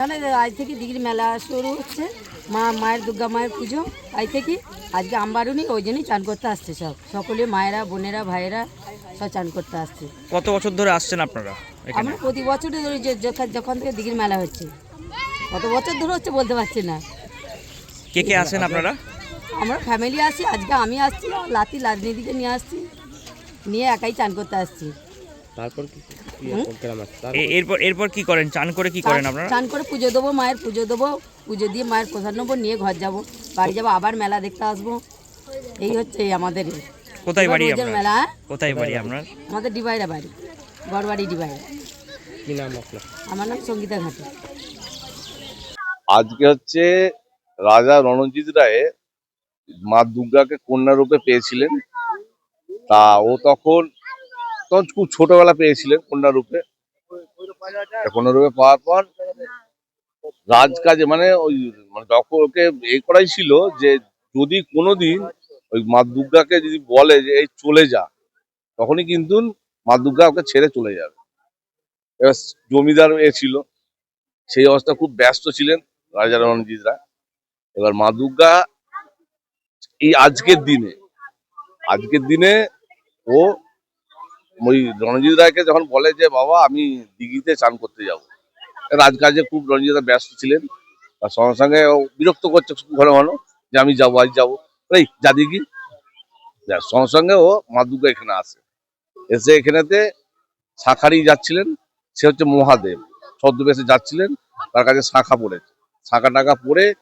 আজ থেকে দিঘির মেলা শুরু হচ্ছে। মা মায়ের দুর্গা মায়ের পুজো আজ থেকে। আজকে আমবারুনি ওই জন্যই চান করতে আসছে সব। সকলে মায়েরা বোনেরা ভাইয়েরা সব চান করতে আসছে। কত বছর ধরে আসছেন আপনারা আমরা প্রতি বছরই ধরে যখন- থেকে দিঘির মেলা হচ্ছে। কত বছর ধরে হচ্ছে বলতে পারছি না। কে কে আসেন আপনারা? আমরা ফ্যামিলি আসি। আজকে আমি আসছি লাতি লাজনীদিকে নিয়ে আসছি। নিয়ে একাই চান করতে আসছি। তারপর কি এরপর এরপর কি করেন? চান করে কি করেন আপনারা? চান করে পুজো দেবো মায়ের পুজো দেবো পুজো দিয়ে মায়ের প্রসাদ নেব নিয়ে ঘর যাব। বাড়ি যাব আবার মেলা দেখতে আসব। এই হচ্ছে আমাদের কোথায় বাড়ি আপনার? মেলা হ্যাঁ? কোথায় বাড়ি আপনার? আমাদের ডিবাইরা বাড়ি গড়বাড়ি ডিবাইরা কি নাম আপনার? আমার নাম সঙ্গীতা ঘাটে। আজকে হচ্ছে রাজা রণজিৎ রায় মা দুর্গাকে কন্যা রূপে পেয়েছিলেন। তা ও তখন তখন খুব ছোটবেলা পেয়েছিলেন কন্যা রূপে। কন্যা রূপে পাওয়ার পর রাজকাজে মানে ওই মানে ওকে এই করাই ছিল যে যদি কোনোদিন ওই মা দুর্গাকে যদি বলে যে এই চলে যা তখনই কিন্তু মা দুর্গা ওকে ছেড়ে চলে যাবে। এবার জমিদার এ ছিল সেই অবস্থা খুব ব্যস্ত ছিলেন রাজা রণজিৎরা। এবার মা দুর্গা এই আজকের দিনে আজকের দিনে ও ওই রণজিৎ রায়কে যখন বলে যে, বাবা, আমি দিঘিতে চান করতে যাব। রাজকাজে খুব রায় ব্যস্ত ছিলেন। আর সঙ্গে সঙ্গে বিরক্ত করছে ঘন ঘন যে, আমি যাব, আজ যাব। এই, যা দিঘি। সঙ্গে সঙ্গে ও মা দুর্গা এখানে আসে। এসে এখানেতে শাখারি যাচ্ছিলেন। সে হচ্ছে মহাদেব। ছদ্মবেশে যাচ্ছিলেন। তার কাছে শাখা পড়েছে। শাখা টাকা পড়ে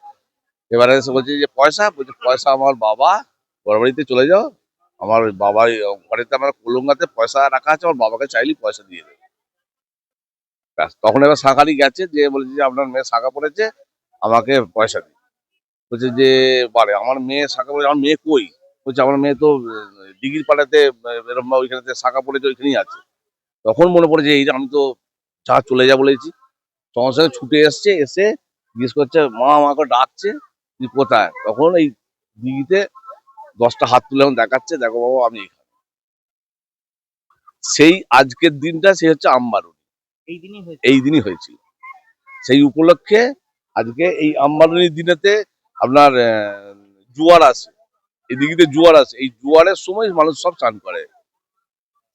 এবারে এসে বলছে যে, পয়সা? বলছে, পয়সা আমার বাবা বড় বাড়িতে চলে যাও। আমার বাবার ঘরেতে আমার কলঙ্গাতে পয়সা রাখা আছে আমার বাবাকে চাইলেই পয়সা দিয়ে দেবে। ব্যাস, তখন এবার শাখারি গেছে যে বলেছে যে আপনার মেয়ে শাখা পড়েছে আমাকে পয়সা দিন। বলছে যে বারে আমার মেয়ে শাখা পড়েছে আমার মেয়ে কই? বলছে আমার মেয়ে তো দিঘির পাড়াতে এরকম ওইখানেতে শাখা পড়েছে ওইখানেই আছে। তখন মনে পড়ে যে এই আমি তো যা চলে যা বলেছি। সঙ্গে সঙ্গে ছুটে এসছে এসে জিজ্ঞেস করছে মা আমাকে ডাকছে তুই কোথায়? তখন এই দিঘিতে দশটা হাত তুলে এখন দেখাচ্ছে দেখো বাবা আমি এখানে। সেই আজকের দিনটা সে হচ্ছে আমবারুনি এই দিনই হয়েছিল। সেই উপলক্ষে আজকে এই আমবারুনির দিনেতে আপনার জোয়ার আসে। এই দিঘিতে জোয়ার আসে। এই জোয়ারের সময় মানুষ সব চান করে।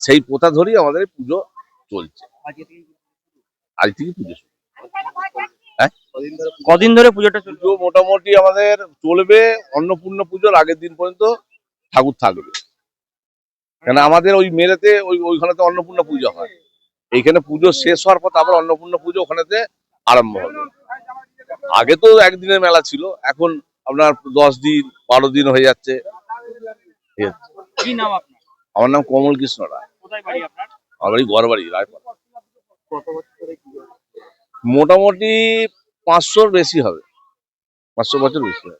সেই প্রথা ধরেই আমাদের পুজো চলছে। আজ থেকে পুজো। কদিন ধরে পুজোটা পুজো মোটামুটি আমাদের চলবে অন্নপূর্ণা পুজোর আগের দিন পর্যন্ত ঠাকুর থাকবে। কেন আমাদের ওই মেরেতে ওই ওইখানেতে অন্নপূর্ণা পুজো হয়। এইখানে পুজো শেষ হওয়ার পর তারপর অন্নপূর্ণা পুজো ওখানেতে আরম্ভ হবে। আগে তো একদিনের মেলা ছিল এখন আপনার দশ দিন বারো দিন হয়ে যাচ্ছে। আমার নাম কমল কৃষ্ণ রায়। আমার বাড়ি গড়বাড়ি কি মোটামুটি পাঁচশোর বেশি হবে। পাঁচশো বছর বেশি হবে।